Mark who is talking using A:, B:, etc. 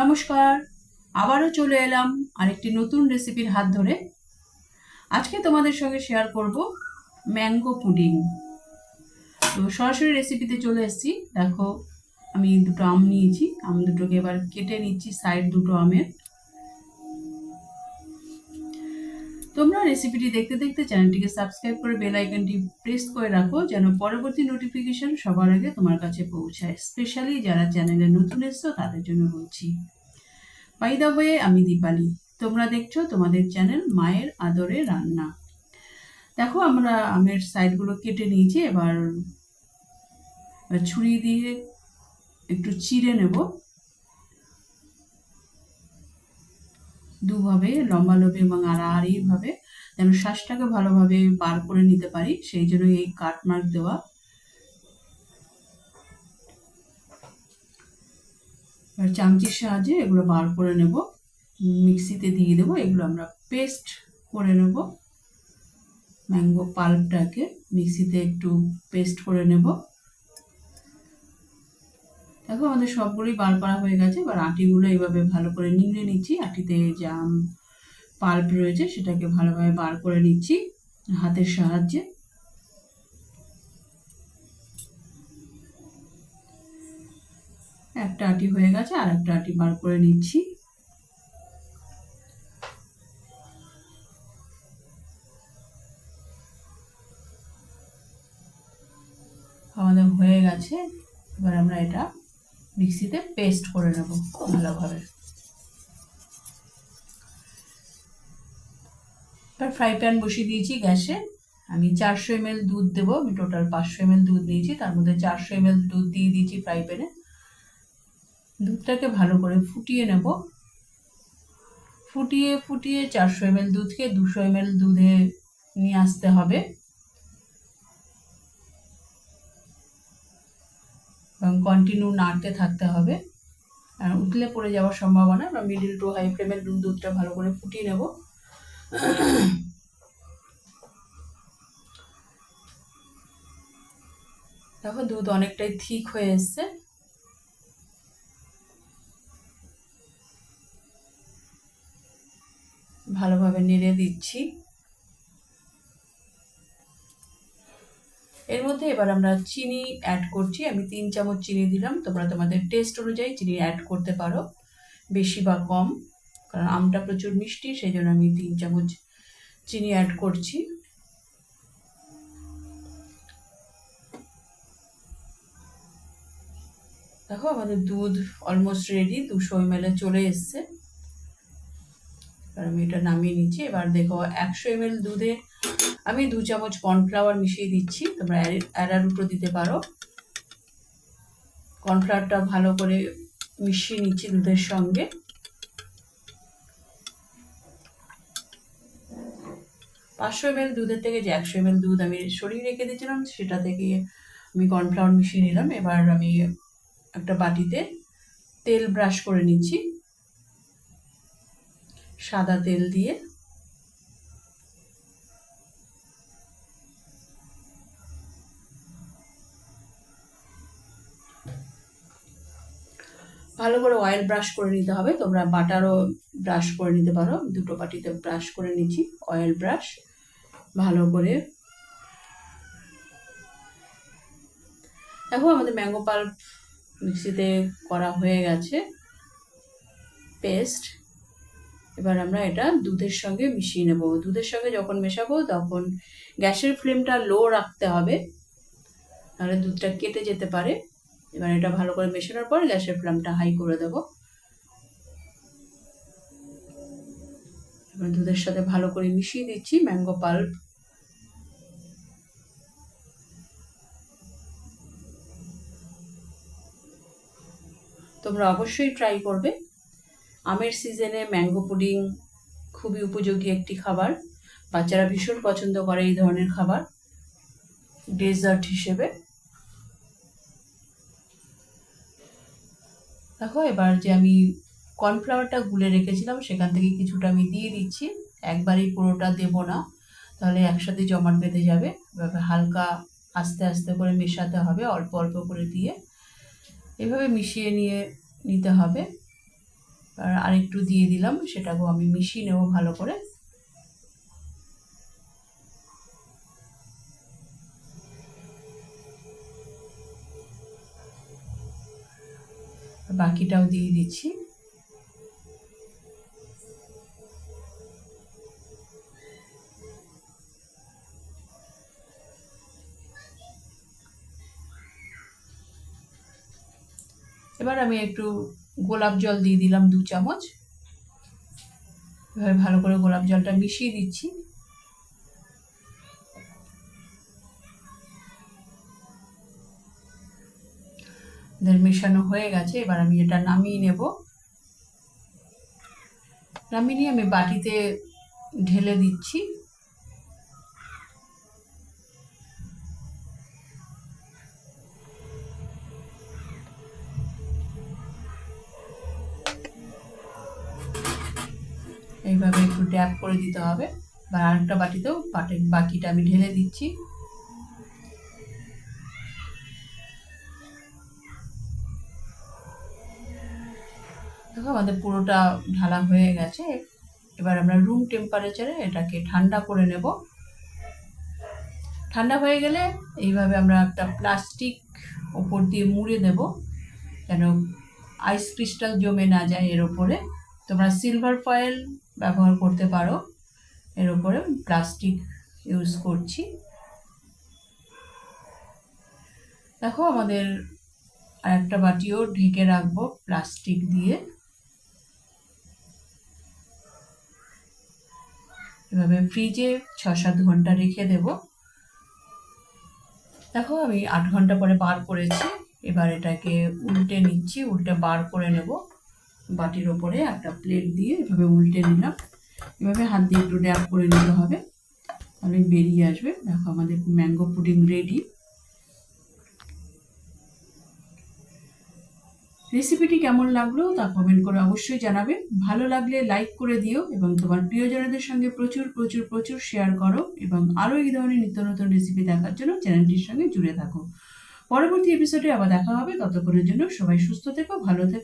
A: নমস্কার, আবারও চলে এলাম আরেকটি নতুন রেসিপির হাত ধরে। আজকে তোমাদের সঙ্গে শেয়ার করব ম্যাঙ্গো পুডিং তো সরাসরি রেসিপিতে চলে এসেছি। দেখো, আমি দুটো আম নিয়েছি, আম দুটোকে এবার কেটে নিচ্ছি সাইড দুটো আমের। তোমরা রেসিপিটি দেখতে দেখতে চ্যানেলটিকে সাবস্ক্রাইব করে বেল আইকনটি প্রেস করে রাখো, যেন পরবর্তী নোটিফিকেশন সবার আগে তোমার কাছে পৌঁছায়। স্পেশালি যারা চ্যানেলে নতুন এসছো, তাদের জন্য বলছি। বাই দা ওয়ে আমি দীপালি। তোমরা দেখছ তোমাদের চ্যানেল মায়ের আদরে রান্না। দেখো আমরা আমের সাইডগুলো কেটে নিয়েছি এবার ছুরি দিয়ে একটু চিড়ে নেব। দুভাবে, লম্বা লম্বালম্বি এবং আড়াআড়িভাবে যেন শ্বাসটাকে ভালোভাবে বার করে নিতে পারি, সেই জন্য এই কাট মার্ক দেওয়া। চামচির সাহায্যে এগুলো বার করে নেব। মিক্সিতে দিয়ে দেবো, এগুলো আমরা পেস্ট করে নেব। ম্যাঙ্গো পাল্পটাকে মিক্সিতে একটু পেস্ট করে নেব। দেখো আমাদের সবগুলোই বার করা হয়ে গেছে। এবার আটিগুলো এইভাবে ভালো করে নিংড়ে নিচ্ছি। আটিতে জাম পাল্প রয়েছে, সেটাকে ভালোভাবে বার করে নিচ্ছি হাতের সাহায্যে। একটা আটি হয়ে গেছে আর একটা আটি বার করে নিচ্ছি। আমাদের হয়ে গেছে। এবার আমরা এটা মিক্সিতে পেস্ট করে নেব ভালোভাবে। এবার ফ্রাই প্যান বসিয়ে দিয়েছি গ্যাসে। আমি চারশো এমএল দুধ দেবো, আমি টোটাল পাঁচশো এমএল দুধ নিয়েছি, তার মধ্যে চারশো এমএল দুধ দিয়ে দিয়েছি ফ্রাই প্যানে। দুধটাকে ভালো করে ফুটিয়ে নেব। ফুটিয়ে ফুটিয়ে চারশো এমএল দুধকে দুশো এমএল দুধে নিয়ে আসতে হবে। কন্টিনিউ নাড়তে থাকতে হবে। আর উতলে পড়ে যাওয়ার সম্ভাবনা বা মিডিল টু হাই ফ্লেমে দুধটা ভালো করে ফুটিয়ে নেব। দেখো দুধ অনেকটাই ঠিক হয়ে এসছে। ভালোভাবে নেড়ে দিচ্ছি। এর মধ্যে এবার আমরা চিনি অ্যাড করছি। আমি তিন চামচ চিনি দিলাম। তোমরা তোমাদের টেস্ট অনুযায়ী চিনি অ্যাড করতে পারো, বেশি বা কম, কারণ আমটা প্রচুর মিষ্টি সেই জন্য আমি তিন চামচ চিনি অ্যাড করছি। দেখো, আমাদের দুধ অলমোস্ট রেডি দুশো এম চলে এসছে। এবার আমি এটা নামিয়ে নিচ্ছি। এবার দেখো, একশো এম দুধে আমি দু চামচ কর্নফ্লাওয়ার মিশিয়ে দিচ্ছি, তোমরা অ্যারারুটো দিতে পারো। কর্নফ্লাওয়ারটা ভালো করে মিশিয়ে নিচ্ছি দুধের সঙ্গে। পাঁচশো এম দুধের থেকে যে একশো এম দুধ আমি সরিয়ে রেখে দিয়েছিলাম, সেটা থেকে আমি কর্নফ্লাওয়ার মিশিয়ে নিলাম। এবার আমি একটা বাটিতে তেল ব্রাশ করে নিচ্ছি। সাদা তেল দিয়ে। ভালো করে অয়েল ব্রাশ করে নিতে হবে। তোমরা বাটারও ব্রাশ করে নিতে পারো। দুটো বাটিতে ব্রাশ করে নিচ্ছি অয়েল ব্রাশ ভালো করে। দেখো আমাদের ম্যাঙ্গো পাল্প মিক্সিতে করা হয়ে গেছে। পেস্ট এবার আমরা এটা দুধের সঙ্গে মিশিয়ে নেব। দুধের সঙ্গে যখন মেশাবো তখন গ্যাসের ফ্লেমটা লো রাখতে হবে। তাহলে দুধটা কেটে যেতে পারে। এবার এটা ভালো করে মেশানোর পর গ্যাসের ফ্লেমটা হাই করে দেবো। এবার দুধের সাথে ভালো করে মিশিয়ে দিচ্ছি ম্যাঙ্গো পাল্প। তোমরা অবশ্যই ট্রাই করবে। আমের সিজনে ম্যাঙ্গো পুডিং খুবই উপযোগী একটি খাবার। বাচ্চারা ভীষণ পছন্দ করে এই ধরনের খাবার। ডেজার্ট হিসেবে। দেখো, এবার যে আমি কর্নফ্লাওয়ারটা গুলে রেখেছিলাম, সেখান থেকে কিছুটা আমি দিয়ে দিচ্ছি। একবারই পুরোটা দেব না, তাহলে একসাথে জমাট বেঁধে যাবে। এভাবে হালকা আস্তে আস্তে করে মেশাতে হবে, অল্প অল্প করে দিয়ে। এভাবে মিশিয়ে নিয়ে নিতে হবে। আর আরেকটু দিয়ে দিলাম, সেটাকেও আমি মিশিয়ে নেব ভালো করে। বাকিটাও দিয়ে দিচ্ছি। এবার আমি একটু গোলাপ জল দিয়ে দিলাম দু চামচ। এবার ভালো করে গোলাপ জলটা মিশিয়ে দিচ্ছি। এদের মেশানো হয়ে গেছে, এবার আমি এটা নামিয়ে নেব। নামিয়ে নিয়ে আমি বাটিতে ঢেলে দিচ্ছি। এইভাবে একটু ট্যাপ করে দিতে হবে। বা আরেকটা বাটিতেও বাটি বাকিটা আমি ঢেলে দিচ্ছি। দেখো আমাদের পুরোটা ঢালা হয়ে গেছে। এবার আমরা রুম টেম্পারেচারে এটাকে ঠান্ডা করে নেব। ঠান্ডা হয়ে গেলে এইভাবে আমরা একটা প্লাস্টিক ওপর দিয়ে মুড়ে দেব, যেন আইস ক্রিস্টাল জমে না যায় এর ওপরে। তোমরা সিলভার ফয়েল ব্যবহার করতে পারো, এর ওপরে প্লাস্টিক ইউজ করছি। দেখো আমাদের আর একটা বাটিও ঢেকে রাখব প্লাস্টিক দিয়ে। এভাবে ফ্রিজে ছ সাত ঘণ্টা রেখে দেব। দেখো আমি আট ঘণ্টা পরে বার করেছি। এবার এটাকে উল্টে নিচ্ছি, উল্টে বার করে নেব। বাটির ওপরে একটা প্লেট দিয়ে এভাবে উল্টে নিলাম। এভাবে হাত দিয়ে একটু ড্যাপ করে নিতে হবে। তাহলে বেরিয়ে আসবে। দেখো আমাদের ম্যাঙ্গো পুডিং রেডি রেসিপিটি কেমন লাগল তা কমেন্ট করে অবশ্যই জানাবে। ভালো লাগলে লাইক করে দিও এবং তোমার প্রিয়জনদের সঙ্গে প্রচুর প্রচুর প্রচুর শেয়ার করো এবং আরও এই ধরনের নিত্য নতুন রেসিপি দেখার জন্য চ্যানেলটির সঙ্গে জুড়ে থাকো। পরবর্তী এপিসোডে আবার দেখা হবে। ততক্ষণের জন্য সবাই সুস্থ থেকো, ভালো থেকো।